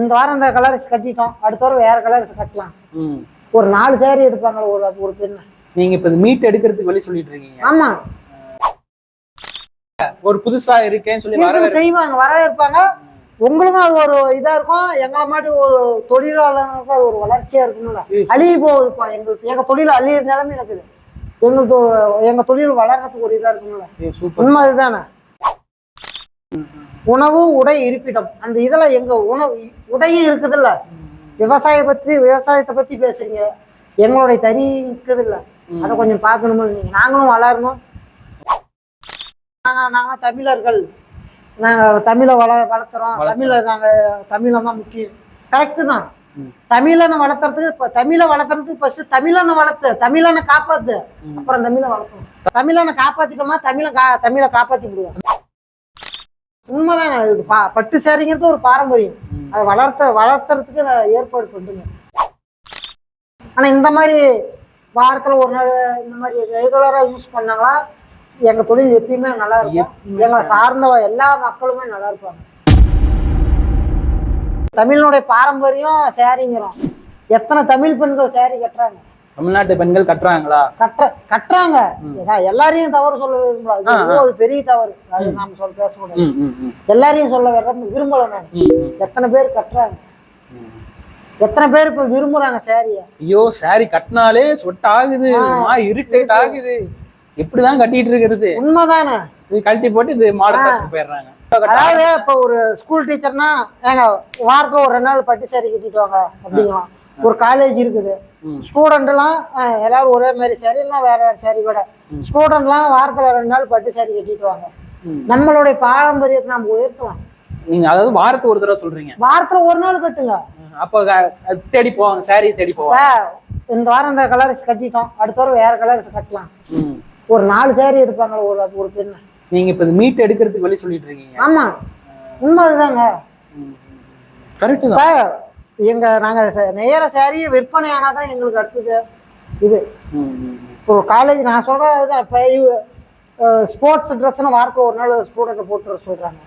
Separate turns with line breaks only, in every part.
இந்த வாரம் இந்த கலர்ஸ் கட்டிட்டோம். அடுத்த வாரம் வேற கலர்ஸ் கட்டலாம். ஒரு நாலு சேரீ எடுப்பாங்க ஒரு ஒரு பெண்ணு.
நீங்க இப்ப மீட் எடுக்கிறதுக்கு வழி சொல்லிட்டு இருக்கீங்க.
ஆமா.
ஒரு புதுசா இருக்கேன்னு சொல்லி
செய்வாங்க வரவேற்பாங்க. உங்களுக்கும் அது ஒரு இதா இருக்கும். எங்களை மாட்டி ஒரு தொழிலாளர்களுக்கும் அது ஒரு வளர்ச்சியா இருக்கும்ல. அழிய போகுதுப்பா. எங்களுக்கு எங்க தொழில் அழியிற நிலைமை இருக்குது எங்களுக்கு ஒரு எங்க தொழில் வளர்றதுக்கு ஒரு இதா இருக்கும்ல. உண்மை அதுதானே? உணவு உடை இருப்பிடம். அந்த இதுல எங்க உணவு உடையும் இருக்குதுல்ல. விவசாய பத்தி விவசாயத்தை பத்தி பேசுறீங்க. எங்களுடைய தறி இருக்குதுல்ல. அதை கொஞ்சம் பார்க்கணுமோ? நீங்க நாங்களும் வளரணும். நாங்க நாங்க தமிழர்கள். நாங்க தமிழை வள வளர்த்துறோம். தமிழை நாங்க தமிழை தான் முக்கியம். கரெக்டு தான். தமிழனை வளர்த்துறதுக்கு இப்ப தமிழை வளர்த்துறதுக்கு ஃபர்ஸ்ட் தமிழனை வளர்த்து தமிழனை காப்பாத்து. அப்புறம் தமிழை வளர்க்கணும் தமிழனை காப்பாத்திட்டோமா தமிழை கா தமிழை காப்பாத்தி விடுவோம் உண்மைதான் இது பா பட்டு சேரிங்கிறது ஒரு பாரம்பரியம். அதை வளர்த்த வளர்த்துறதுக்கு நான் ஏற்பாடு பண்ணுங்க ஆனா இந்த மாதிரி வாரத்துல ஒரு நாள் இந்த மாதிரி ரெகுலரா யூஸ் பண்ணாங்களா எங்க தொழில் எப்பயுமே நல்லா இருக்கும். எங்களை சார்ந்த எல்லா மக்களுமே நல்லா இருப்பாங்க. தமிழனுடைய பாரம்பரியம் சேரிங்கிறோம். எத்தனை தமிழ் பெண்கள் சேரி கட்டுறாங்க?
தமிழ்நாட்டு பெண்கள் கட்டுறாங்களா?
கட்டுற கட்டுறாங்க. எல்லாரையும் தவறு சொல்ல விரும்பல
ஆ,
அது பெரிய தவறு. அது நாம சொல்ல பேசக்கூடாது.
ம், ம், ம்,
எல்லாரையும் சொல்ல விரும்ப விரும்பல நான். எத்தனை பேர் கட்டுறாங்க? எத்தனை பேர் இப்ப விரும்புறாங்க சேரிய
ஐயோ சாரி கட்டினாலே சொட் ஆகுது இரிட்டேட் ஆகுது எப்படிதான் கட்டிட்டு இருக்கிறது
உண்மைதானே.
இது கழட்டி போட்டு இது மாடல் போயிடுறாங்க.
அதாவது இப்ப ஒரு ஸ்கூல் டீச்சர்னா ஏங்க வாரத்துல ஒரு ரெண்டு நாள் பட்டு சேரி கட்டிட்டு வாங்க அப்படிங்களாம் ஒரு காலேஜ் இருக்குது.
ம்.
ஸ்டூடெண்ட் எல்லாம் அஹ், எல்லாரும் ஒரே மாதிரி சேரி இல்லைன்னா வேற வேற சேரி கூட. ஸ்டூடெண்ட்லாம் வாரத்துல ரெண்டு நாள் பட்டு சேரி கட்டிட்டு வாங்க. நம்மளுடைய பாரம்பரியத்தை நம்ம உயர்த்தலாம்
நீங்க அதாவது வாரத்துக்கு ஒரு தடவை சொல்றீங்க.
வாரத்துல ஒரு நாள் கட்டுங்க.
அப்போ தேடி போவாங்க சாரி தேடி போவாங்க.
இந்த வாரம் இந்த கலர்ஸ் கட்டிட்டோம். அடுத்த வாரம் வேற கலர்ஸ் கட்டலாம். ஒரு நாலு சேரி எடுப்பாங்க ஒரு ஒரு பெண்ணு.
நீங்க இப்ப மீட் எடுக்கிறதுக்கு வழி சொல்லிட்டு இருக்கீங்க.
ஆமா. உண்மை அதுதாங்க
கரெக்ட் தான்
எங்க நாங்க நெய்யற சேரீ விற்பனை ஆனாதான் எங்களுக்கு அடுத்தது இது. இப்போ காலேஜ் நான் சொல்றது அதுதான் இப்போ ஸ்போர்ட்ஸ் ட்ரெஸ்னு வாரத்துல ஒரு நாள் ஸ்டூடெண்ட் போட்டு வர சொல்றாங்க.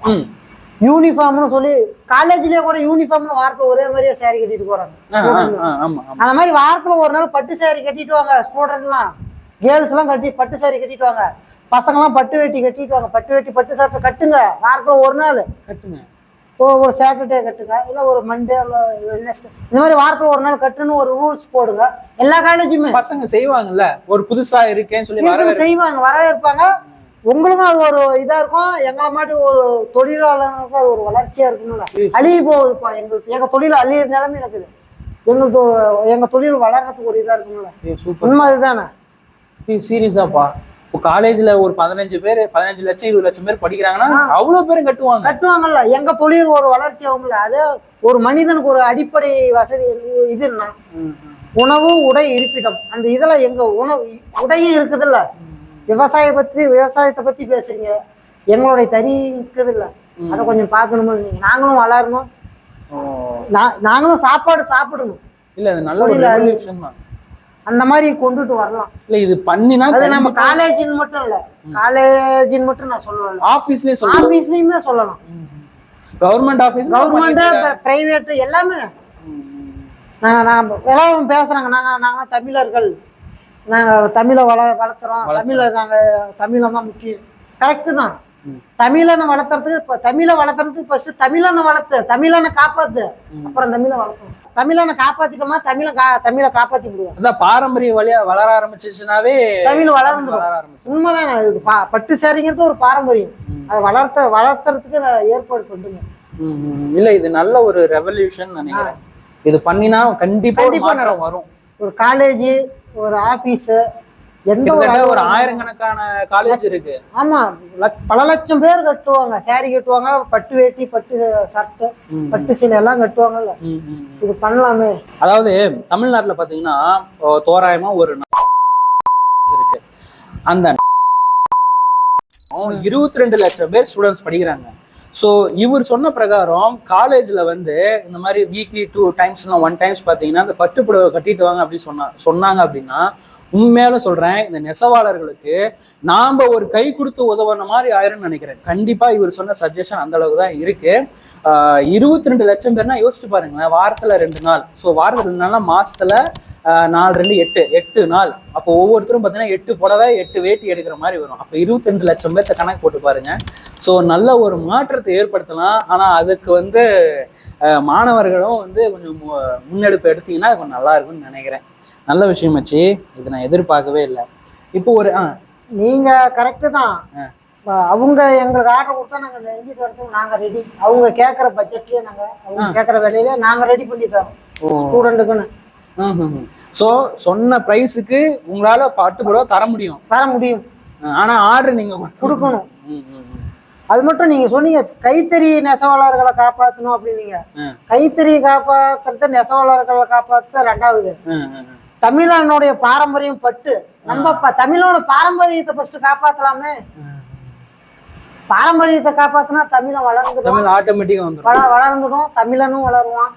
யூனிஃபார்ம்னு சொல்லி காலேஜ்லயே கூட யூனிஃபார்ம்னு வாரத்துல ஒரே மாதிரியே சேரீ கட்டிட்டு போறாங்க. அந்த மாதிரி வாரத்துல ஒரு நாள் பட்டு சேரீ கட்டிட்டு வாங்க ஸ்டூடெண்ட்லாம் கேர்ள்ஸ் எல்லாம் கட்டி பட்டு சேரீ கட்டிட்டு வாங்க. பசங்கலாம் பட்டு வேட்டி கட்டிட்டு வாங்க. பட்டு வேட்டி பட்டு சட்டை கட்டுங்க. வாரத்துல ஒரு நாள்.
கட்டுங்க.
ஒரு சாட்டர்டே கட்டுங்க இல்லை ஒரு மண்டே வெட்னஸ்டே இந்த மாதிரி வாரத்துல ஒரு நாள் கட்டுன்னு ஒரு ரூல்ஸ் போடுங்க. எல்லா காலேஜுமே
பசங்க செய்வாங்கல்ல ஒரு புதுசா இருக்கேன்னு சொல்லி
செய்வாங்க வரவேற்பாங்க. உங்களுக்கும் அது ஒரு இதா இருக்கும் எங்களை மாட்டி ஒரு தொழிலாளர்களுக்கும் அது ஒரு வளர்ச்சியா இருக்கும்ல. அழிய போகுதுப்பா எங்களுக்கு எங்க தொழில் அழியிற நிலைமை இருக்குது எங்களுக்கு ஒரு எங்க தொழில் வளர்றதுக்கு ஒரு இதா இருக்கும்ல.
சூப்பர்
உண்மை அதுதானே?
சீரியஸாப்பா இப்போ காலேஜ்ல ஒரு பதினஞ்சு பேர் பதினஞ்சு லட்சம் இருபது லட்சம் பேர் படிக்கிறாங்கன்னா அவ்வளவு பேரும் கட்டுவாங்க.
கட்டுவாங்கல்ல. எங்க தொழில் ஒரு வளர்ச்சி ஆகும்ல. அது ஒரு மனிதனுக்கு ஒரு அடிப்படை வசதி இதுன்னா உணவு உடை இருப்பிடம். அந்த இதுல எங்க உணவு உடையும் இருக்குதுல்ல. விவசாய பத்தி விவசாயத்தை பத்தி பேசுறீங்க. எங்களுடைய தறி இருக்குதுல்ல. அதை கொஞ்சம் பார்க்கணுமோ? நீங்க நாங்களும் வளரணும். நாங்களும் சாப்பாடு சாப்பிடணும்.
இல்ல நல்ல ஒரு. ரெவல்யூஷன் தான்.
அந்த மாதிரி கொண்டுட்டு வரலாம்.
இல்ல இது பண்ணினா
அது நம்ம காலேஜின்னு மட்டும் இல்ல. காலேஜின்னு மட்டும் நான் சொல்லல.
ஆபீஸ்லயே சொல்லலாம்.
ஆபீஸ்லயுமே சொல்லலாம்
கவர்மெண்ட் ஆபீஸ்
கவர்மெண்ட் பிரைவேட் எல்லாமே. நாங்க நான் எல்லாரும் பேசுறாங்க. நாங்க நாங்க தமிழர்கள். நாங்க தமிழை வள வளர்த்துறோம் தமிழை நாங்க தமிழை தான் முக்கியம். கரெக்டு தான். தமிழனை வளர்த்துறதுக்கு இப்ப தமிழை வளர்த்துறதுக்கு ஃபர்ஸ்ட் தமிழனை வளர்த்து தமிழனை காப்பாத்து. அப்புறம் தமிழை வளர்க்கணும். தமிழனை காப்பாத்திட்டோமா தமிழை கா தமிழை காப்பாத்தி விடுவோம்.
அதான் பாரம்பரிய வழியா வளர ஆரம்பிச்சிச்சுனாவே
தமிழ் வளர்ந்துடும்
வளர ஆரம்பிச்சு
உண்மைதான்? இது பா- பட்டு சேரிங்கிறது ஒரு பாரம்பரியம். அதை வளர்த்த வளர்த்துறதுக்கு நான் ஏற்பாடு பண்ணுங்க.
இல்ல இது நல்ல ஒரு ரெவல்யூஷன் நினைக்கிறேன். இது பண்ணினா கண்டிப்பா வரும்.
ஒரு காலேஜ் ஒரு ஆபீஸ் எந்த ஒரு
ஆயிரக்கணக்கான காலேஜ் இருக்கு.
ஆமா பல லட்சம் பேர் கட்டுவாங்க. saree கட்டுவாங்க பட்டு வேட்டி பட்டு சட்டை. பட்டு சீலை எல்லாம் கட்டுவாங்கல்ல. இது பண்ணலாமே.
அதாவது தமிழ்நாட்டுல பாத்தீங்கன்னா தோராயமா ஒரு இருக்கு. அந்த இருபத்தி ரெண்டு லட்சம் பேர் ஸ்டூடெண்ட்ஸ் படிக்கிறாங்க. ஸோ இவர் சொன்ன பிரகாரம் காலேஜ்ல வந்து இந்த மாதிரி weekly two times one times பார்த்தீங்கன்னா அந்த பட்டு புடவை கட்டிட்டு வாங்க அப்படின்னு சொன்னா சொன்னாங்க அப்படின்னா உண்மையால சொல்றேன் இந்த நெசவாளர்களுக்கு நாம ஒரு கை கொடுத்து உதவுன மாதிரி ஆயிரும்னு நினைக்கிறேன். கண்டிப்பா இவர் சொன்ன சஜஷன் அந்த அளவுக்கு தான் இருக்கு. ஆஹ் இருபத்தி ரெண்டு லட்சம் பேர்னா யோசிச்சு பாருங்களேன் வாரத்துல ரெண்டு நாள். ஸோ வாரத்துல ரெண்டு நாள்னா மாசத்துல நாலு ரெண்டு எட்டு எட்டு நாள். அப்போ ஒவ்வொருத்தரும் பார்த்தீங்கன்னா எட்டு புடவை எட்டு வேட்டி எடுக்கிற மாதிரி வரும். அப்போ இருபத்தி ரெண்டு லட்சம் பேர்த்த கணக்கு போட்டு பாருங்க. ஸோ நல்ல ஒரு மாற்றத்தை ஏற்படுத்தலாம். ஆனால் அதுக்கு வந்து மாணவர்களும் வந்து கொஞ்சம் மு- முன்னெடுப்பு எடுத்தீங்கன்னா கொஞ்சம் நல்லா இருக்கும்னு நினைக்கிறேன். நல்ல விஷயம் வச்சு இது நான் எதிர்பார்க்கவே இல்லை. இப்போ ஒரு ஆ.
நீங்க கரெக்டு தான். அவங்க எங்களுக்கு ஆர்டர் கொடுத்தா நாங்க நெஞ்சிட்டு வரதுக்கு நாங்க ரெடி அவங்க கேட்குற பட்ஜெட்லயே நாங்க அவங்க கேட்குற வேலையில நாங்க ரெடி பண்ணி தரோம். ஸ்டூடெண்ட்டுக்குன்னு
ஸோ சொன்ன ப்ரைஸுக்கு உங்களால பட்டு புடவை தர முடியும்.
தர முடியும்.
ஆனா ஆர்டர் நீங்க
கொடுக்கணும். அது மட்டும் நீங்க சொன்னீங்க கைத்தறி நெசவாளர்களை காப்பாற்றணும் அப்படின்னீங்க. கைத்தறி காப்பாத்துறது நெசவாளர்களை காப்பாற்ற ரெண்டாவது. தமிழனுடைய பாரம்பரியம் பட்டு நம்ம தமிழோட பாரம்பரியத்தை ஃபர்ஸ்ட் காப்பாத்தலாமே. பாரம்பரியத்தை காப்பாத்தினா தமிழன் வளர்ந்துடும்.
தமிழ் ஆட்டோமேட்டிக்கா வந்துடும்
வள வளர்ந்துடும் தமிழனும் வளருவான்.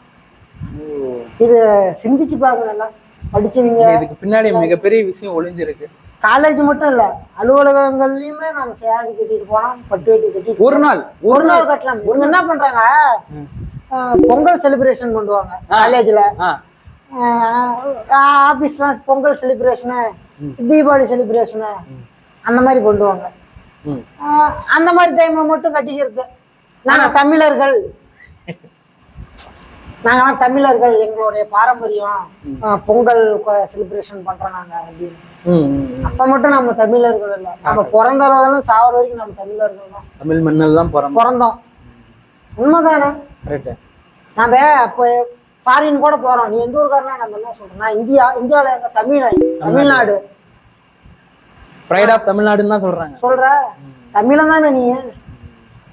இது சிந்திச்சு பாருங்க எல்லாம் படிச்சவங்க.
இதுக்கு பின்னாடி மிகப்பெரிய விஷயம் ஒளிஞ்சிருக்கு.
காலேஜ் மட்டும் இல்ல அலுவலகங்கள்லயுமே நம்ம சேரி கட்டிட்டு போனா பட்டு வேட்டி கட்டிட்டு
ஒரு நாள்
ஒரு நாள் கட்டலாம். இவங்க என்ன பண்றாங்க? பொங்கல் செலிப்ரேஷன் பண்ணுவாங்க காலேஜ்ல
ஆ
ஆபீஸ்லாம் பொங்கல் செலிப்ரேஷனு தீபாவளி செலிப்ரேஷனு அந்த மாதிரி
ம்.
ஆஹ் அந்த மாதிரி டைம்ல மட்டும் கட்டிக்கிறது. நாங்க தமிழர்கள். நாங்கெல்லாம் தமிழர்கள் எங்களுடைய பாரம்பரியம் பொங்கல் செலிப்ரேஷன் பண்றோம் நாங்க அப்படின்னு. அப்ப மட்டும் நம்ம தமிழர்கள் இல்லை. நம்ம பிறந்ததுல சாவர வரைக்கும் நம்ம தமிழர்கள் தான்.
தமிழ் மண்ணில் தான் பிறந்தோம்.
உண்மைதானே? நம்ம அப்போ ஃபாரின் கூட போறோம். நீ எந்த ஊருக்காரனா நம்ம என்ன சொல்றோம் நான் இந்தியா இந்தியாவில் எங்க தமிழ் தமிழ்நாடு.
ப்ரைட் ஆஃப் தமிழ்நாடுன்னு தான் சொல்றாங்க.
சொல்ற? தமிழன் தானே நீ.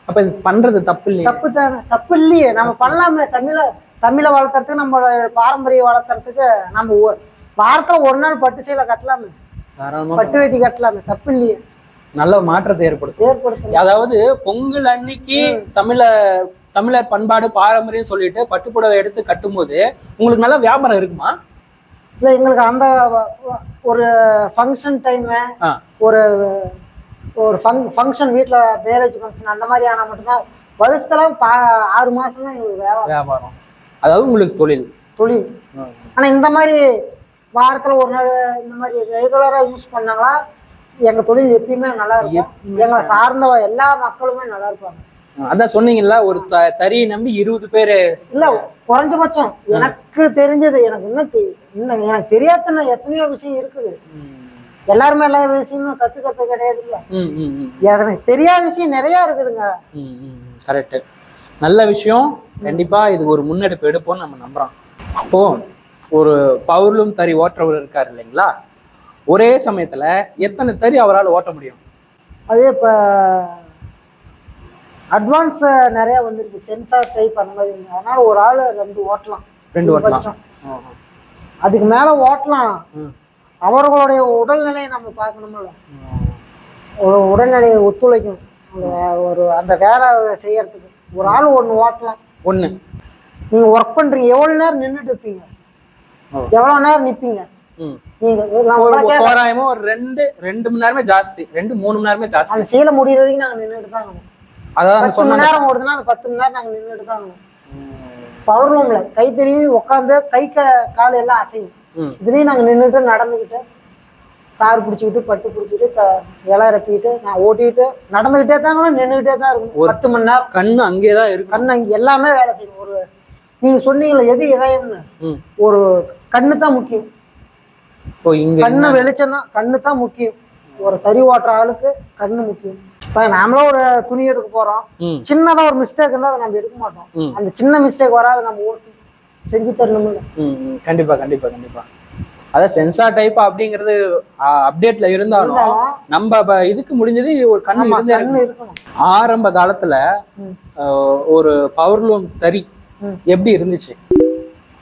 அப்ப இது பண்றது தப்பு இல்லையா?
தப்பு தானே. தப்பு இல்லையே. நம்ம பண்ணலாமே. தமிழ தமிழை வளர்த்துறதுக்கு நம்மளோட பாரம்பரியம் வளர்த்துறதுக்கு நம்ம வாரத்துல ஒரு நாள் பட்டு சீலை கட்டலாமே. பட்டு வேட்டி கட்டலாமே. தப்பு இல்லையே.
நல்ல மாற்றத்தை ஏற்படுத்தும்.
ஏற்படுத்தணும்
அதாவது பொங்கல் அன்னைக்கு தமிழ தமிழர் பண்பாடு பாரம்பரியம் சொல்லிட்டு பட்டுப்புடவை எடுத்து கட்டும்போது உங்களுக்கு நல்ல வியாபாரம் இருக்குமா?
இல்லை எங்களுக்கு அந்த ஒரு ஃபங்க்ஷன் டைமு ஒரு ஒரு ஃபங் ஃபங்க்ஷன் வீட்டில் மேரேஜ் ஃபங்க்ஷன் அந்த மாதிரி ஆனால் மட்டும்தான். வருஷத்துல பா ஆறு மாதம் தான் எங்களுக்கு வியாபாரம்.
வியாபாரம். அதாவது உங்களுக்கு தொழில்.
தொழில். ஆனால் இந்த மாதிரி வாரத்தில் ஒரு நாள் இந்த மாதிரி ரெகுலராக யூஸ் பண்ணாங்களா எங்கள் தொழில் எப்பயுமே நல்லா இருக்கும். எங்களை சார்ந்த எல்லா மக்களுமே நல்லா இருப்பாங்க.
அதான் சொன்னீங்கல்ல ஒரு தறியை நம்பி இருபது பேரு
இல்லை குறைஞ்சபட்சம் எனக்கு தெரிஞ்சது எனக்கு இன்னும் இன்னும் எனக்கு தெரியாத எத்தனையோ விஷயம் இருக்குது. எல்லாருமே எல்லா விஷயமும் கற்றுக்கிறது கிடையாது இல்லை.
ம், ம், ம்.
எனக்கு தெரியாத விஷயம் நிறையா இருக்குதுங்க.
கரெக்ட் நல்ல விஷயம். கண்டிப்பா இது ஒரு முன்னெடுப்பு எடுப்போம்னு நம்ம நம்புறோம். அப்போ ஒரு பவுர்லும் தறி ஓட்டுறவர் இருக்காரு இல்லைங்களா? ஒரே சமயத்துல எத்தனை தறி அவரால் ஓட்ட முடியும்?
அது இப்போ அட்வான்ஸ் நிறைய வந்துருக்கு. சென்சார் டைப் அந்த மாதிரி. அதனால ஒரு ஆள் ரெண்டு ஓட்டலாம்.
ரெண்டு ஓட்டலாம்.
அதுக்கு மேல ஓட்டலாம். அவர்களுடைய உடல்நிலையை நம்ம பார்க்கணும்ல. ஒரு உடல்நிலையை ஒத்துழைக்கும் ஒரு அந்த வேலை செய்யறதுக்கு. ஒரு ஆள் ஒன்று ஓட்டலாம்.
ஒண்ணு.
நீங்க ஒர்க் பண்றீங்க. எவ்வளவு நேரம் நின்றுட்டு இருப்பீங்க?
ஓ.
எவ்வளவு நேரம் நான்
ஒரு ரெண்டு ரெண்டு மணி நேரமே ஜாஸ்தி. ரெண்டு மூணு மணி நேரமே ஜாஸ்தி.
அந்த சீலை முடியிற வரைக்கும் நாங்க நின்றுட்டு தான்
அதான்
பத்து மணி நேரம் ஓடுதுன்னா அந்த பத்து மணி நேரம் நாங்க நின்றுட்டு தான். பவர் ரூம்ல கை தெரிவி உட்காந்து கை கால் எல்லாம் அசையும். இதுலயும் நாங்க நின்றுட்டு நடந்துக்கிட்டு கார் பிடிச்சிக்கிட்டு பட்டு பிடிச்சிக்கிட்டு த- இலை இறப்பிக்கிட்டு நான் ஓட்டிக்கிட்டு நடந்துகிட்டே தான் நின்றுகிட்டே தான் இருக்கும் பத்து மணி நேரம்.
கண்ணு அங்கேதான் இருக்கு
கண்ணு அங்க எல்லாமே வேலை செய்யும். ஒரு நீங்க சொன்னீங்களே எது இதயம்னு. ஒரு கண்ணு தான் முக்கியம். கண்ணு வெளிச்சம் தான் கண்ணு தான் முக்கியம். ஒரு தறி ஓட்டுற ஆளுக்கு கண்ணு முக்கியம். இப்போ நாமளும் ஒரு துணி எடுக்க போறோம். சின்னதா ஒரு மிஸ்டேக் இருந்தா அதை நம்ம எடுக்க மாட்டோம். அந்த சின்ன மிஸ்டேக் வராது நம்ம ஓட்டு செஞ்சு தரணும்ல.
கண்டிப்பா கண்டிப்பா கண்டிப்பா. அதான் சென்சார் டைப் அப்படிங்கிறது அப்டேட்ல இருந்தாலும் நம்ம இதுக்கு முடிஞ்சது ஒரு கண்ணு
ஆமா
இருந்தே ஆரம்ப காலத்துல ஒரு பவர்லூம் தறி
ம்.
எப்படி இருந்துச்சு?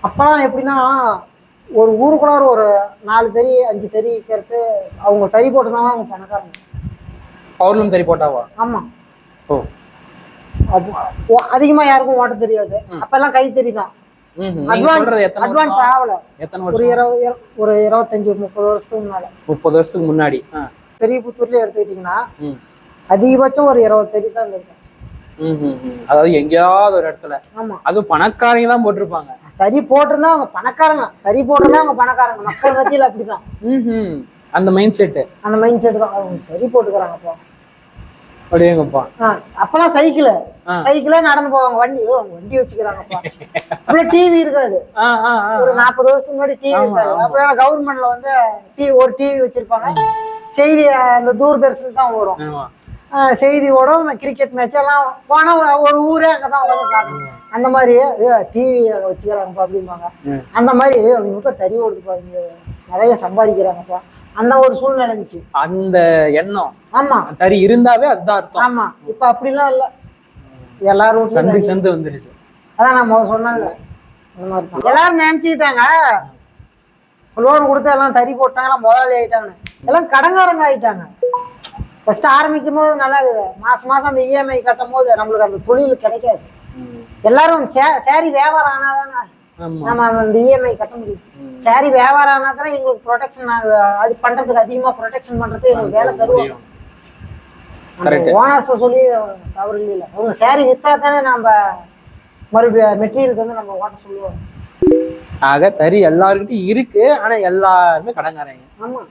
அப்பெல்லாம் எப்படின்னா ஒரு ஊருக்குள்ளார ஒரு நாலு தறி அஞ்சு தறி இருக்கிறது அவங்க தறி போட்டுருந்தாங்கன்னா அவங்க பணக்காரங்க.
பவர்லூம் தறி போட்டாவா?
ஆமா.
ஓ.
அப்போ- ஓ- அதிகமா யாருக்கும் ஓட்ட தெரியாது. அப்பெல்லாம் கை தறி தான் அட்வான்ஸ் ஆகல. ஒரு இருபது ஒரு இருபத்தஞ்சு முப்பது வருஷத்துக்கு முன்னால.
முப்பது வருஷத்துக்கு முன்னாடி.
பெரிய புத்தூர்லயே எடுத்துக்கிட்டீங்கன்னா அதிகபட்சம் ஒரு இருபது தறி தான் இருக்கும்.
அதாவது எங்கேயாவது ஒரு இடத்துல.
ஆமா.
அதுவும் பணக்காரங்க தான் போட்டிருப்பாங்க.
தறி போட்டிருந்தா அவங்க பணக்காரங்க. தறி போட்டிருந்தா அவங்க பணக்காரங்க. மக்கள் மத்தியில அப்படிதான்.
அந்த மைண்ட் செட்டு
அந்த மைண்ட் செட் தான். அவங்க தறி போட்டுக்கிறாங்க அப்போ.
அப்படியேங்கப்பா.
அப்பெல்லாம் சைக்கிள். சைக்கிளே நடந்து போவாங்க. வண்டி வண்டி வச்சுக்கிறாங்கப்பா. அப்புறம் டிவி இருக்காது. ஒரு நாற்பது வருஷத்துக்கு முன்னாடி டிவி இருக்காது. அப்புறம் கவர்மெண்ட்ல வந்து டிவி ஒரு டிவி வச்சிருப்பாங்க. செய்தி அந்த தூர்தர்ஷன் தான் ஓடும். செய்தி ஓடும் கிரிக்கெட் மேட்ச் எல்லாம் போனா ஒரு ஊரே அங்கதான் உட்காந்து பார்க்கணும். அந்த மாதிரி டிவி வச்சுக்கிறாங்கப்பா அப்படிம்பாங்க. அந்த மாதிரி மட்டும் தறி ஓடுது பாருங்க நிறைய சம்பாதிக்கிறாங்கப்பா. அந்த ஒரு சூழ்நிலை இருந்துச்சு.
அந்த எண்ணம்
ஆமா.
தறி இருந்தாவே அதுதான் அர்த்தம்.
ஆமா. இப்ப அப்படிலாம் இல்ல. எல்லாரும்
சந்து. சந்து வந்துருச்சு.
அதான் நான் மாதிரி தான். எல்லாரும் நினைச்சுக்கிட்டாங்க. லோன் கொடுத்து எல்லாம் தறி போட்டாங்க எல்லாம் முதலாளி ஆயிட்டாங்க எல்லாம் கடங்காரங்க ஆயிட்டாங்க. ஃபர்ஸ்ட் ஆரம்பிக்கும் போது நல்லா இருக்குது. மாசம் மாசம் அந்த இஎம்ஐ கட்டும் போது நம்மளுக்கு அந்த தொழில் கிடைக்காது. எல்லாரும் சே- சேரி வியாபாரம் ஆனாதானே. நம்ம அந்த இஎம்ஐ கட்ட முடியும். சேரி வியாபாரம் ஆனா தானே எங்களுக்கு ப்ரொடெக்ஷன் அது பண்றதுக்கு அதிகமா ப்ரொடெக்ஷன் பண்றதுக்கு எங்களுக்கு வேலை தருவாங்க. ஓனர்ஸ் சொல்லி தவறு இல்லை அவங்க சேரி வித்தா தானே நம்ம மறுபடியும் மெட்டீரியலுக்கு வந்து நம்ம ஓட்ட சொல்லுவோம்
ஆக தறி எல்லாருக்கிட்டையும் இருக்கு. ஆனா எல்லாருமே கடங்காரங்க
ஆமா.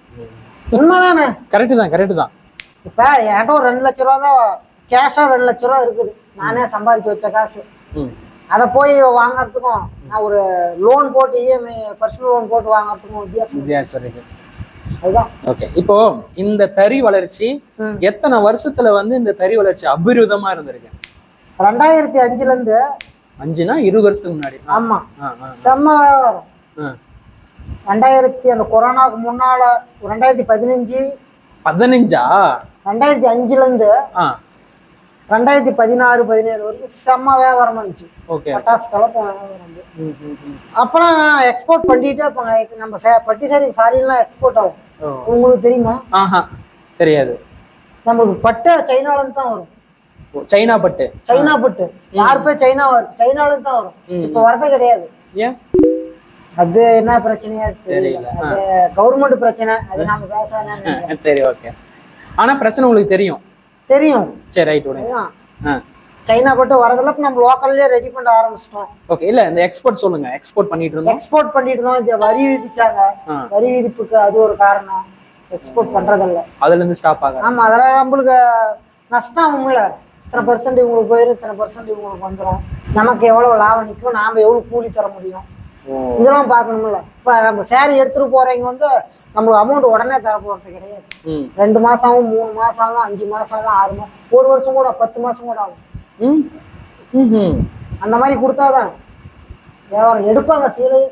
உண்மைதானே?
கரெக்ட் தான் கரெக்ட் தான்.
இப்ப என்கிட்ட ஒரு ரெண்டு லட்ச ரூபா தான் கேஷா ரெண்டு லட்ச ரூபா இருக்குது. நானே சம்பாதிச்சு வச்ச காசு. அதை போய் வாங்குறதுக்கும் நான் ஒரு லோன் போட்டு இஎம்ஐ பர்சனல் லோன் போட்டு வாங்குறதுக்கும் வித்தியாசம்
வித்தியாசம் இருக்கு.
அதுதான்.
ஓகே இப்போ இந்த தறி வளர்ச்சி. எத்தனை வருஷத்துல வந்து இந்த தறி வளர்ச்சி அபிரிதமா இருந்திருக்கு?
ரெண்டாயிரத்தி அஞ்சுல இருந்து
அஞ்சுனா இருபது வருஷத்துக்கு முன்னாடி.
ஆமா. செம்ம. ரெண்டாயிரத்தி அந்த கொரோனாவுக்கு முன்னால ரெண்டாயிரத்தி பதினஞ்சு
பதினஞ்சா?
ரெண்டாயிரத்தி அஞ்சுல இருந்து
ஆ.
ரெண்டாயிரத்தி பதினாறு பதினேழு வரைக்கும் செம்ம வியாபாரம் இருந்துச்சு.
ஓகே.
பட்டாசு கலப்பம் வியாபாரம் அப்பெல்லாம் நான் எக்ஸ்போர்ட் பண்ணிட்டே இருப்பாங்க. நம்ம பட்டி சாரி ஃபாரின்லாம் எக்ஸ்போர்ட் ஆகும். உங்களுக்கு தெரியுமா?
ஆஹா தெரியாது.
நம்மளுக்கு பட்டு சைனால தான் வரும்.
சைனா பட்டு.
சைனா பட்டு. யாருப்பே சைனா வரும் சைனால தான் வரும். இப்ப வரதே கிடையாது.
ஏன்?
அது என்ன பிரச்சனையா தெரியல. கவர்மெண்ட் பிரச்சனை. அது நாம பேச நினைக்கிறேன்.
சரி ஓகே. ஆனா பிரச்சனை உங்களுக்கு தெரியும்.
தெரியும்.
சரி ரைட். ஆ.
சைனா பட்டு இப்ப நம்ம லோக்கல்லே ரெடி பண்ண ஆரம்பிச்சிட்டோம்.
ஓகே இல்ல இந்த எக்ஸ்போர்ட் சொல்லுங்க. எக்ஸ்போர்ட் பண்ணிட்டு இருந்தோம்.
எக்ஸ்போர்ட் பண்ணிட்டு இருந்தோம். வரி விதிச்சாங்க. வரி விதிப்புக்கு அது ஒரு காரணம். எக்ஸ்போர்ட் பண்றதில்ல.
அதுல இருந்து ஸ்டாப் ஆகாது.
ஆமா அதெல்லாம் நம்மளுக்கு நஷ்டம் ஆகும்ல இத்தனை பர்சன்ட் இவங்களுக்கு போயிடும் இத்தனை பர்சன்ட் இவங்களுக்கு வந்துடும் நமக்கு எவ்வளவு லாபம் நிற்கும் நாம எவ்வளவு கூலி தர முடியும்? இதெல்லாம் பார்க்கணும்ல. இப்ப நம்ம சேரீ எடுத்துட்டு போறவங்க வந்து நம்மளுக்கு அமௌண்ட் உடனே தர போறது கிடையாது. ரெண்டு மாசம் ஆகும் மூணு மாசம் ஆகும் அஞ்சு மாசம் ஆகும் ஆறு மாசம் ஒரு வருஷம் கூட பத்து மாசம் கூட ஆகும். அந்த மாதிரி கொடுத்தாதான் வியாபாரம் எடுப்பாங்க சீலை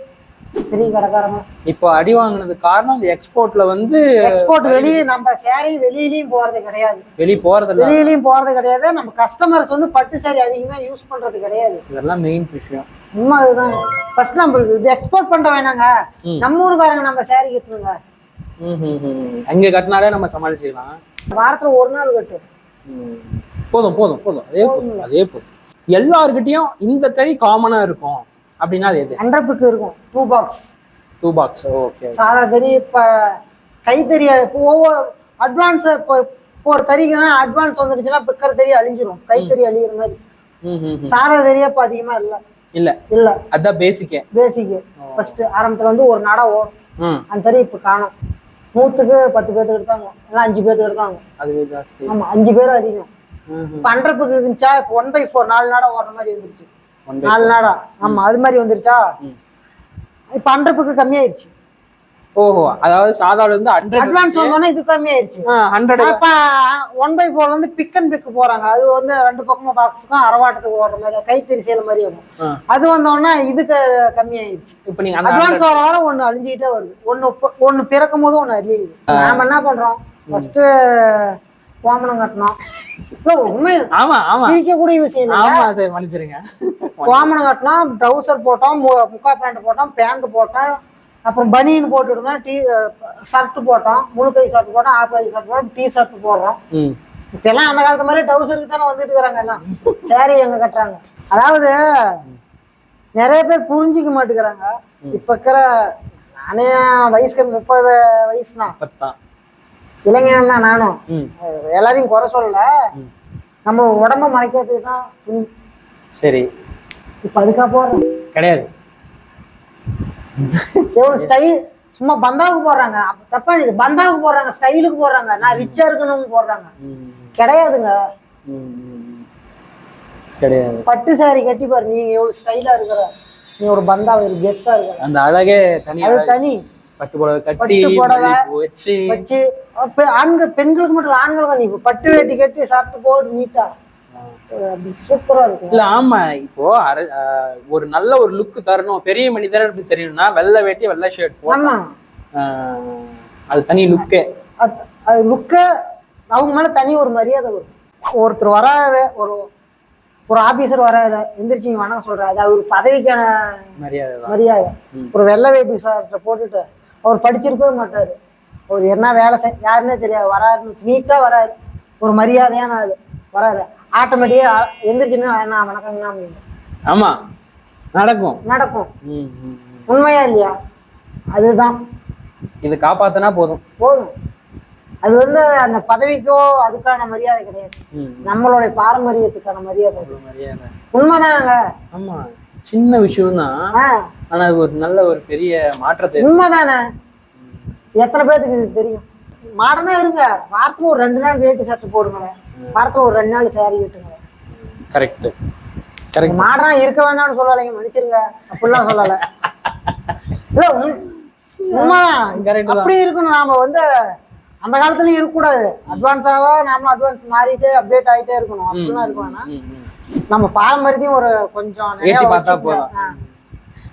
பெரிய கடைக்காரங்க.
இப்போ அடி வாங்கினது காரணம் இந்த எக்ஸ்போர்ட்ல வந்து
எக்ஸ்போர்ட் வெளியே நம்ம சேரீ வெளியிலயும் போறது கிடையாது.
வெளிய போறதில்ல.
வெளியிலயும் போறது கிடையாது. நம்ம கஸ்டமர்ஸ் வந்து பட்டு சாரி அதிகமா யூஸ் பண்றது கிடையாது.
இதெல்லாம் மெயின் விஷயம்.
உண்மை அதுதான். ஃபர்ஸ்ட் நம்மளுக்கு இது எக்ஸ்போர்ட் பண்ற வேணாங்க. நம்ம ஊருக்காரங்க நம்ம சாரி கட்டணுங்க.
அங்க கட்டினாலே நம்ம சமாளிச்சுக்கலாம்.
வாரத்துல ஒரு நாள் கட்டு.
போதும் போதும் போதும். அதே போதும் அதே போதும். எல்லார்கிட்டயும் இந்த தறி காமனா இருக்கும். அப்படின்னா அது எது?
ஹண்ட்ரடுக்கு இருக்கும். Two box
two box okay
சாதா தறி இப்ப கைத்தறி இப்போ ஒவ்வொரு அட்வான்ஸ் இப்போ இப்போ ஒரு தறிக்குன்னா அட்வான்ஸ் வந்துருச்சுன்னா பிக்கர் தறி அழிஞ்சிரும். கைத்தறி அழியிற மாதிரி. சாதா தறியா இப்போ அதிகமா இல்ல.
இல்ல.
இல்ல.
அதான் பேசிக்கே
பேசிக் ஃபர்ஸ்ட் ஆரம்பத்துல வந்து ஒரு நட ஓடும். அந்த தறி இப்ப காணும். நூத்துக்கு பத்து பேர்த்துக்கு எடுத்தாங்க. இல்லை அஞ்சு பேர்த்துக்கு எடுத்தாங்க.
அதுவே ஜாஸ்தி.
ஆமா அஞ்சு பேர் அதிகம். ஹண்ட்ரடுக்கு இருந்துச்சா? இப்போ ஒன் பை ஃபோர் நாலு நாடா ஓடுற மாதிரி வந்துருச்சு. நாலு நாடா. ஆமா அது மாதிரி வந்துருச்சா? ஹண்ட்ரடுக்கு கம்மியாயிருச்சு.
ஓஹோ அதாவது சாதாவில் இருந்து
அட்வான்ஸ் வந்தோடனே இது கம்மியாயிருச்சு.
ஹண்ட்ரட்
அப்ப ஒன் பை ஃபோர் வந்து பிக் அண்ட் பிக் போறாங்க. அது வந்து ரெண்டு பக்கமும் பாக்ஸுக்கும் அரவாட்டத்துக்கு ஓடுற மாதிரி கைத்தறி சேல மாதிரி இருக்கும் அது வந்தோடனே இதுக்கு கம்மியாயிருச்சு.
இப்போ நீங்க
அட்வான்ஸ் வர வர ஒண்ணு அழிஞ்சுக்கிட்டே வருது. இப்ப- ஒண்ணு பிறக்கும் போது ஒண்ணு அழியுது. நாம என்ன பண்றோம்? ஃபர்ஸ்ட் கோமணம் கட்டணும். உண்மை.
ஆமா ஆமா.
சிரிக்கக்கூடிய விஷயம்
ஆமா சரி மன்னிச்சிருங்க.
கோமணம் கட்டினோம் ட்ரௌசர் போட்டோம் முக்கா பேண்ட் போட்டோம் பேண்ட் போட்டோம் அப்புறம் பனியன் போட்டு இருந்தோம் டீ ஷர்ட் போட்டோம். முழு கை ஷர்ட் போட்டோம் ஆஃப் கை ஷர்ட் போட்டோம் டீ ஷர்ட் போடுறோம். இப்ப எல்லாம் அந்த காலத்து மாதிரி டவுசருக்கு தானே வந்துட்டு இருக்கிறாங்க எல்லாம். சேரீ எங்க கட்டுறாங்க? அதாவது நிறைய பேர் புரிஞ்சிக்க மாட்டேங்கிறாங்க. இப்ப இருக்கிற நானே வயசு கம்மி முப்பது வயசு தான் இளைஞன் தான் நானும் எல்லாரையும் குறை சொல்லல. நம்ம உடம்ப மறைக்கிறதுக்கு தான்
சரி.
இப்ப அதுக்கா போடுறோம்
கிடையாது.
எவ்வளவு ஸ்டைல் சும்மா பந்தாவுக்கு போடுறாங்க. தப்பா இது பந்தாவுக்கு போடுறாங்க ஸ்டைலுக்கு போடுறாங்க. நான் ரிச்சா இருக்கணும்னு போடுறாங்க. கிடையாதுங்க.
கிடையாது.
பட்டு சாரி கட்டி பாரு நீங்க எவ்வளவு ஸ்டைலா இருக்கிற. நீ ஒரு பந்தா ஒரு கெத்தா இருக்கிற.
அந்த அழகே தனி
அது. தனி.
பட்டு புடவை கட்டி
புடவை.
வச்சு
வச்சு ஆண்கள் பெண்களுக்கு மட்டும் ஆண்களுக்கு நீ பட்டு வேட்டி கட்டி ஷர்ட் போட்டு நீட்டா. அப்படி சூப்பரா இருக்கும்.
இல்ல ஆமா இப்போ ஒரு நல்ல ஒரு லுக் தரணும். பெரிய மனிதர் அப்படி தெரியணும்னா வெள்ளை வேட்டி வெள்ளை ஷர்ட் போ
ஆமா.
ஆஹ் அது தனி லுக்கே
அது- லுக்க அவங்க மேல தனி ஒரு மரியாதை வரும். ஒருத்தர் வராரு ஒரு ஒரு ஆபீசர் வராரு எந்திரிச்சு இங்க வணக்கம் சொல்றாரு அது அவர் பதவிக்கான
மரியாதை
மரியாதை. ஒரு வெள்ளை வேட்டி சார்ட்ட போட்டுட்டு அவர் படிச்சிருக்கவே மாட்டாரு. அவர் என்ன வேலை செய் யாருன்னே தெரியாது. வராருன்னு நீட்டா வராரு. ஒரு மரியாதையான ஆளு வராரு. ஆட்டோமேட்டிக்கா எந்திரிச்சுன்னு என்ன வணக்கங்கண்ணா அப்படின்னு.
ஆமா நடக்கும்.
நடக்கும். உண்மையா இல்லையா? அதுதான்.
இது காப்பாத்தினா போதும்.
போதும். அது வந்து அந்த பதவிக்கோ அதுக்கான மரியாதை கிடையாது. நம்மளுடைய பாரம்பரியத்துக்கான மரியாதை.
மரியாதை.
உண்மைதானங்க.
ஆமா சின்ன விஷயம் தான் ஆனா அது ஒரு நல்ல ஒரு பெரிய மாற்றத்தை
உண்மைதானே? எத்தனை பேர்த்துக்கு இது தெரியும்? மாடனா இருங்க. வாரத்துல ஒரு ரெண்டு நாள் வேட்டி சட்டை போடுங்களேன் வாரத்துல ஒரு ரெண்டு நாள் சேரீ கட்டுங்க
கரெக்ட் கரெக்ட்
மாடனா இருக்க வேண்டாம்னு சொல்லலைங்க மன்னிச்சிருங்க. அப்படிலாம் சொல்லல. இல்ல உண்- உண்மைதான்
Correct தான்.
அப்படி இருக்கணும். நாம வந்து அந்த காலத்துலயும் இருக்கக்கூடாது. அட்வான்ஸாவா நாமளும் அட்வான்ஸ் மாறிட்டே அப்டேட் ஆயிட்டே இருக்கணும். அப்படிலாம் இருக்க வேணாம்
ம், ம்.
நம்ம பாரம்பரியத்தையும் ஒரு கொஞ்சம்
பார்த்தா. போதும்.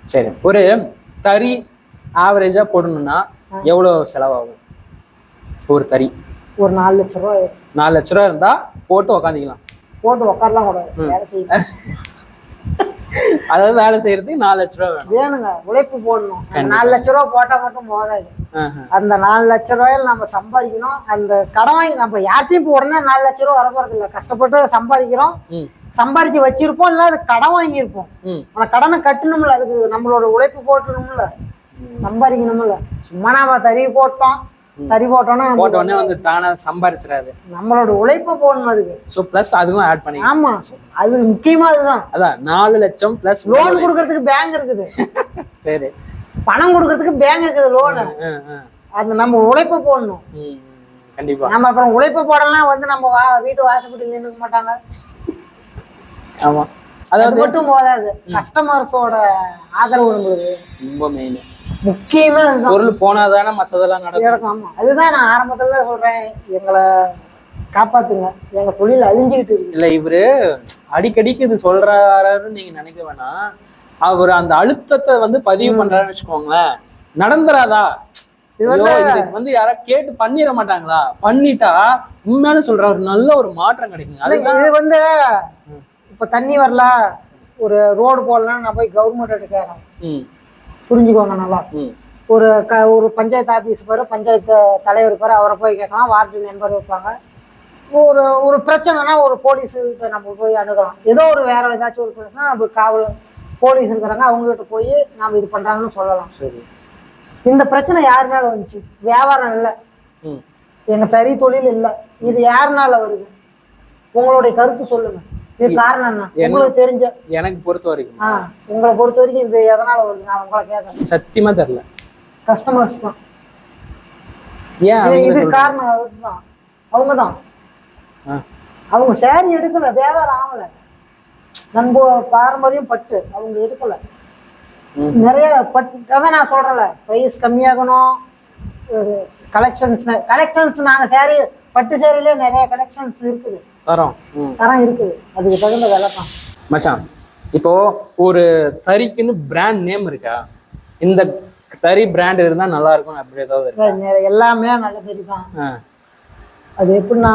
சரி ஒரு தறி ஆவரேஜா போடணும்னா எவ்வளவு செலவாகும்? ஒரு தறி.
ஒரு நாலு லட்சம் ரூபாய்
நாலு லட்ச ரூபா இருந்தா போட்டு உக்காந்துக்கலாம்.
போட்டு உட்காரலாம் கூடாது வேலை செய்யணும்.
அதாவது வேலை செய்யறதுக்கு நாலு லட்ச ரூபா வேணும்.
வேணுங்க. உழைப்பு போடணும். நாலு லட்ச ரூபா போட்டா மட்டும் போதாது. அந்த நாலு லட்ச ரூபாயில நம்ம சம்பாதிக்கணும். அந்த கடன் வாங்கி நம்ம யார்ட்டையும் இப்போ உடனே நாலு லட்ச ரூபா வரப்போறது இல்லை கஷ்டப்பட்டு சம்பாதிக்கிறோம். சம்பாதிச்சு வச்சிருப்போம். இல்லை அது கடன் வாங்கியிருப்போம். அந்த கடனை கட்டணும்ல. அதுக்கு நம்மளோட உழைப்பு போட்டணும்ல. சம்பாதிக்கணும்ல. சும்மா நாம தறி போட்டோம். தறி போட்டோம்னா நம்ம
போட்ட உடனே வந்து தானா சம்பாரிச்சிடாது.
நம்மளோட உழைப்பு போடணும் அதுக்கு.
ஸோ ப்ளஸ் அதுவும் ஆட் பண்ணி
ஆமா. அது முக்கியமா அதுதான்.
அதான் நாலு லட்சம் ப்ளஸ்
லோன் கொடுக்கறதுக்கு பேங்க் இருக்குது.
சரி.
பணம் கொடுக்கறதுக்கு பேங்க் இருக்குது லோனு. அது நம்ம உழைப்பு போடணும்.
கண்டிப்பா.
நம்ம அப்புறம் உழைப்பு போடலாம் வந்து நம்ம வா வீட்டு வாசப்படி நின்றுக்க மாட்டாங்க.
ஆமா.
அது
அதாவது
மட்டும் போதாது. கஸ்டமர்ஸோட ஆதரவு நம்மளுக்கு
ரொம்ப மெயின்
முக்கியமே
பொருள் போனாதானே மத்ததெல்லாம் நடக்கும்.
ஆமா அதுதான் நான் ஆரம்பத்துல சொல்றேன். எங்களை காப்பாத்துங்க. எங்க தொழில் அழிஞ்சுக்கிட்டு இருக்கு.
இல்ல இவரு அடிக்கடிக்கு இது சொல்றாருன்னு நீங்க நினைக்க வேணாம். அவர் அந்த அழுத்தத்தை வந்து பதிவு பண்றாருன்னு வச்சுக்கோங்களேன். நடந்துராதா? வந்து யாரா கேட்டு பண்ணிட மாட்டாங்களா? பண்ணிட்டா உண்மையான சொல்ற ஒரு நல்ல ஒரு மாற்றம் கிடைக்குங்க. அது
இது வந்து இப்ப தண்ணி வரல ஒரு ரோடு போடலாம் நான் போய் கவர்மெண்ட் கேட்கறேன்.
ம்
புரிஞ்சுக்கோங்க நல்லா ஒரு க ஒரு பஞ்சாயத்து ஆஃபீஸ் பேர் பஞ்சாயத்து தலைவர் பேர் அவரை போய் கேட்கலாம் வார்டு மெம்பர் வைப்பாங்க ஒரு ஒரு பிரச்சனைனா ஒரு போலீஸுக்கிட்ட நம்ம போய் அணுகலாம். ஏதோ ஒரு வேற ஏதாச்சும் ஒரு பிரச்சனை நம்ம காவல் போலீஸ் இருக்கிறாங்க அவங்ககிட்ட போய் நாம இது பண்றாங்கன்னு சொல்லலாம்.
சரி.
இந்த பிரச்சனை யாருனால வந்துச்சு? வியாபாரம் இல்லை.
ம்.
எங்க தறி தொழில் இல்லை. இது யாருனால வருது? உங்களுடைய கருத்து சொல்லுங்க.
எனக்கு பொறுத்த வரைக்கும்.
உங்களை பொறுத்த வரைக்கும் இது எதனால வருது? நான் உங்களை கேட்கறேன்
சத்தியமா தெரியல.
கஸ்டமர்ஸ் தான்.
ஏன்
இது? காரணம் அதுதான் அவங்க தான் அவங்க சேரீ எடுக்கல வியாபாரம் ஆகல. நம்ம பாரம்பரியம் பட்டு அவங்க எடுக்கல. நிறைய பட்டு அதான் நான் சொல்றேன்ல ப்ரைஸ் கம்மியாகணும். கலெக்ஷன்ஸ் கலெக்ஷன்ஸ் நாங்க சேரீ பட்டு சேரீலே நிறைய கலெக்ஷன்ஸ் இருக்குது.
தரோம். ம்.
தரம் இருக்குது. அதுக்கு தகுந்த விலை தான்.
மச்சான் இப்போ ஒரு தறிக்குன்னு பிராண்ட் நேம் இருக்கா? இந்த தறி பிராண்ட் இருந்தா நல்லா இருக்கும் அப்படி ஏதாவது இருக்கா?
நிறைய- எல்லாமே நல்ல தறி தான்.
ஆ.
அது எப்படின்னா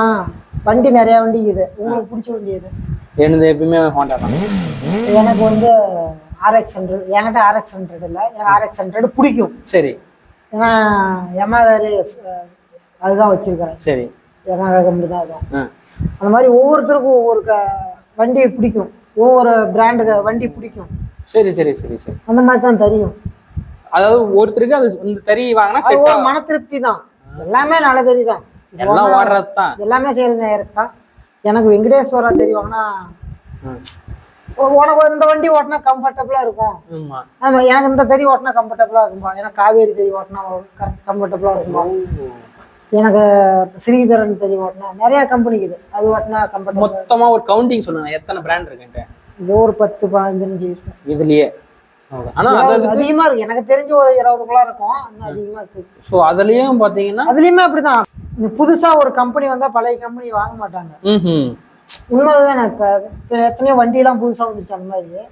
வண்டி நிறைய வண்டி இது உங்களுக்கு பிடிச்ச வண்டி இது
என்னது எப்பயுமே ஹோண்டா தான்.
எனக்கு வந்து ஆர்எக்ஸ் ஹண்ட்ரட் என்கிட்ட ஆர்எக்ஸ் ஹண்ட்ரட் இல்லை. எனக்கு ஆர்எக்ஸ் ஹண்ட்ரட் பிடிக்கும்.
சரி.
ஏன்னா யமாகாரி அதுதான் வச்சிருக்கிறேன்.
சரி.
யமாகா கம்பெனி தான் அதுதான்.
ஆ.
அந்த மாதிரி ஒவ்வொருத்தருக்கும் ஒவ்வொரு க வண்டி பிடிக்கும். ஒவ்வொரு பிராண்டுக்கு வண்டி பிடிக்கும்.
சரி சரி சரி சரி.
அந்த மாதிரி தான் தெரியும்.
அதாவது ஒருத்தருக்கு அது இந்த தறி வாங்கினா
அது ஒரு மன திருப்தி தான். எல்லாமே நல்ல தெரி தான்.
எல்லாம் ஓடுறது தான்.
எல்லாமே செயல் நேரம் தான் எனக்கு வெங்கடேஸ்வரா தெரியுவாங்கன்னா உனக்கு இந்த வண்டி ஓட்டினா கம்ஃபர்டபுளா இருக்கும். எனக்கு இந்த தறி ஓட்டினா கம்ஃபர்டபுளா இருக்குமா எனக்கு காவேரி தறி ஓட்டினா கம்ஃபர்டபுளா இருக்குமா எனக்கு ஸ்ரீதரன் தறி ஓட்டினா நிறைய கம்பெனி இருக்குது அது ஓட்டினா கம்ஃபர்டபுள்
மொத்தமா ஒரு கவுண்டிங் சொல்லுங்க. எத்தனை பிராண்ட் இருக்குன்ட்டு
இது ஒரு பத்து பதினஞ்சு இருக்கும்
இதுலயே.
இருபது அதிகமா இருக்கு. எனக்கு தெரிஞ்சு ஒரு இருபதுக்குள்ள இருக்கும். இன்னும் அதிகமா இருக்கு.
ஸோ அதுலயும் பாத்தீங்கன்னா
அதுலயுமே அப்படிதான். இந்த புதுசா ஒரு கம்பெனி வந்தா பழைய கம்பெனி வாங்க மாட்டாங்க. உண்மைதானே இப்ப எத்தனையோ வண்டியெல்லாம் புதுசா வந்துச்சு அந்த மாதிரி.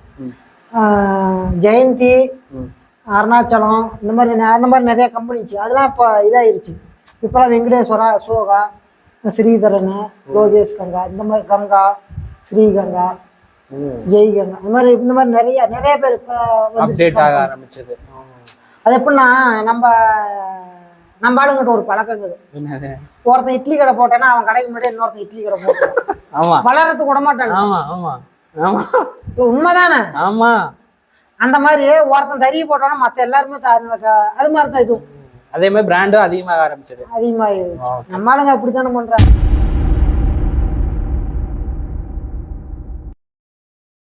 ஜெயந்தி. அருணாச்சலம் இந்த மாதிரி அந்த மாதிரி நிறைய கம்பெனி அதெல்லாம் இப்போ இதாயிருச்சு. இப்போலாம் வெங்கடேஸ்வரா அசோகா ஸ்ரீதரன் லோகேஷ் கங்கா இந்த மாதிரி கங்கா ஸ்ரீகங்கா
ம்.
ஜெய் கங்கா இந்த மாதிரி இந்த மாதிரி நிறைய நிறைய பேர் இப்போ
அப்டேட் ஆக ஆரம்பிச்சது.
அது எப்படின்னா நம்ம நம்ம ஆளுங்கிட்ட ஒரு பழக்கம் இருக்குது. ஒருத்தன் இட்லி கடை போட்டானா அவன் கடைக்கு முன்னாடி இன்னொருத்தன் இட்லி கடை போட்டான்
ஆமா.
வளர்றதுக்கு விட மாட்டாங்க
ஆமா ஆமா ஆமா.
உண்மைதானே?
ஆமா.
அந்த மாதிரி ஒருத்தன் தறி போட்டானா மற்ற எல்லாருமே அது மாதிரி தான் இதுவும்
அதே மாதிரி பிராண்டும் அதிகமாக ஆரம்பிச்சது.
அதிகமாகிடுச்சு. நம்ம ஆளுங்க அப்படித்தானே பண்றாங்க?